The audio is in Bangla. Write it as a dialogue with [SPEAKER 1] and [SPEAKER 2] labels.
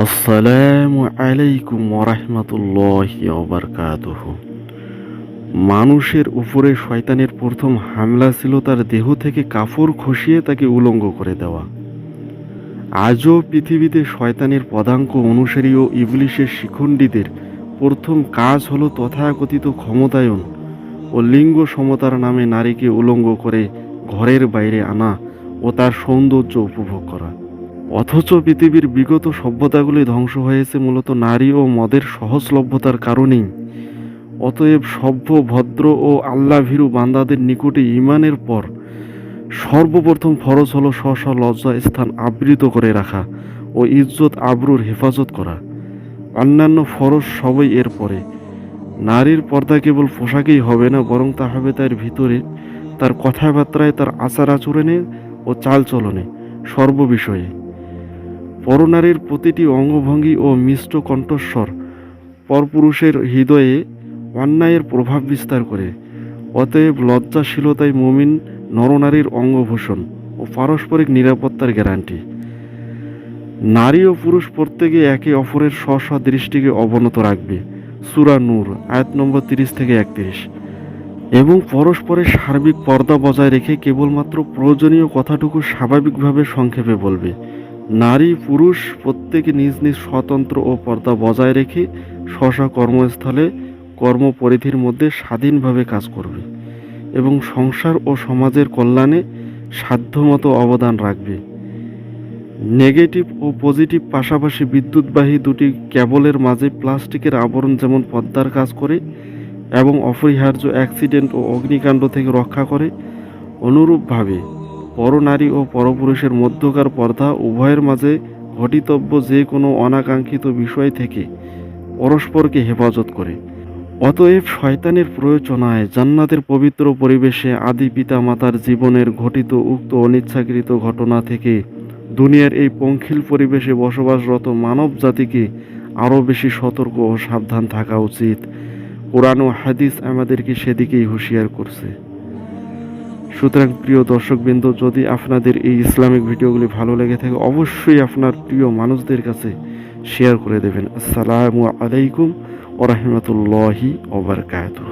[SPEAKER 1] আসসালামু আলাইকুম ওরহমতুল্লাহি ওবরকাতুহ মানুষের উপরে শয়তানের প্রথম হামলা ছিল তার দেহ থেকে কাপড় খসিয়ে তাকে উলঙ্গ করে দেওয়া। আজও পৃথিবীতে শয়তানের পদাঙ্ক অনুসারী ও ইবলিশের শিখণ্ডীদের প্রথম কাজ হলো তথাকথিত ক্ষমতায়ন ও লিঙ্গ সমতার নামে নারীকে উলঙ্গ করে ঘরের বাইরে আনা ও তার সৌন্দর্য উপভোগ করা। অথচ পৃথিবীর বিগত সভ্যতাগুলি ধ্বংস হয়েছে মূলত নারী ও মদের সহজলভ্যতার কারণেই। অতএব সভ্য, ভদ্র ও আল্লাভীরু বান্দাদের নিকটে ইমানের পর সর্বপ্রথম ফরজ হলো স্ব লজ্জা স্থান আবৃত করে রাখা ও ইজ্জত, আবরুর হেফাজত করা। অন্যান্য ফরজ সবই এর পরে। নারীর পর্দা কেবল পোশাকেই হবে না, বরং তা হবে তার ভিতরে, তার কথাবার্তায়, তার আচার আচরণে ও চালচলনে সর্ববিষয়ে। পরনারীর প্রতিটি অঙ্গভঙ্গি ও মিষ্ট কণ্ঠস্বর পরপুরুষের হৃদয়ে অন্যায়ের প্রভাব বিস্তার করে। অতএব লজ্জাশীলতায় মুমিন নরনারীর অঙ্গভূষণ ও পারস্পরিক নিরাপত্তার গ্যারান্টি। নারী ও পুরুষ প্রত্যেকে একে অপরের স্ব দৃষ্টিকে অবনত রাখবে। সুরা নূর, আয়াত নম্বর তিরিশ থেকে একত্রিশ। এবং পরস্পরের সার্বিক পর্দা বজায় রেখে কেবলমাত্র প্রয়োজনীয় কথাটুকু স্বাভাবিকভাবে সংক্ষেপে বলবে। নারী, পুরুষ প্রত্যেকে নিজ নিজ স্বতন্ত্র ও পর্দা বজায় রেখে স্ব স্ব কর্মস্থলে কর্মপরিধির মধ্যে স্বাধীনভাবে কাজ করবে এবং সংসার ও সমাজের কল্যাণে সাধ্যমতো অবদান রাখবে। নেগেটিভ ও পজিটিভ পাশাপাশি বিদ্যুৎবাহী দুটি ক্যাবলের মাঝে প্লাস্টিকের আবরণ যেমন পদ্মার কাজ করে এবং অপরিহার্য অ্যাক্সিডেন্ট ও অগ্নিকাণ্ড থেকে রক্ষা করে, অনুরূপভাবে পরনারী ও পরপুরুষের মধ্যকার পর্দা উভয়ের মাঝে ঘটিতব্য যে কোনো অনাকাঙ্ক্ষিত বিষয় থেকে পরস্পরকে হেফাজত করে। অতএব শয়তানের প্রয়োজনায় জান্নাতের পবিত্র পরিবেশে আদি পিতা মাতার জীবনের ঘটিত উক্ত অনিচ্ছাকৃত ঘটনা থেকে দুনিয়ার এই পঙ্খিল পরিবেশে বসবাসরত মানব জাতিকে আরও বেশি সতর্ক ও সাবধান থাকা উচিত। কোরআন ও হাদিস আমাদেরকে সেদিকেই হুঁশিয়ার করছে। সুতরাং প্রিয় দর্শকবৃন্দ, যদি আপনাদের এই ইসলামিক ভিডিওগুলি ভালো লেগে থাকে, অবশ্যই আপনার প্রিয় মানুষদের কাছে শেয়ার করে দেবেন। আসসালামু আলাইকুম ওরহমতুল্লাহি ওবরকাতুহ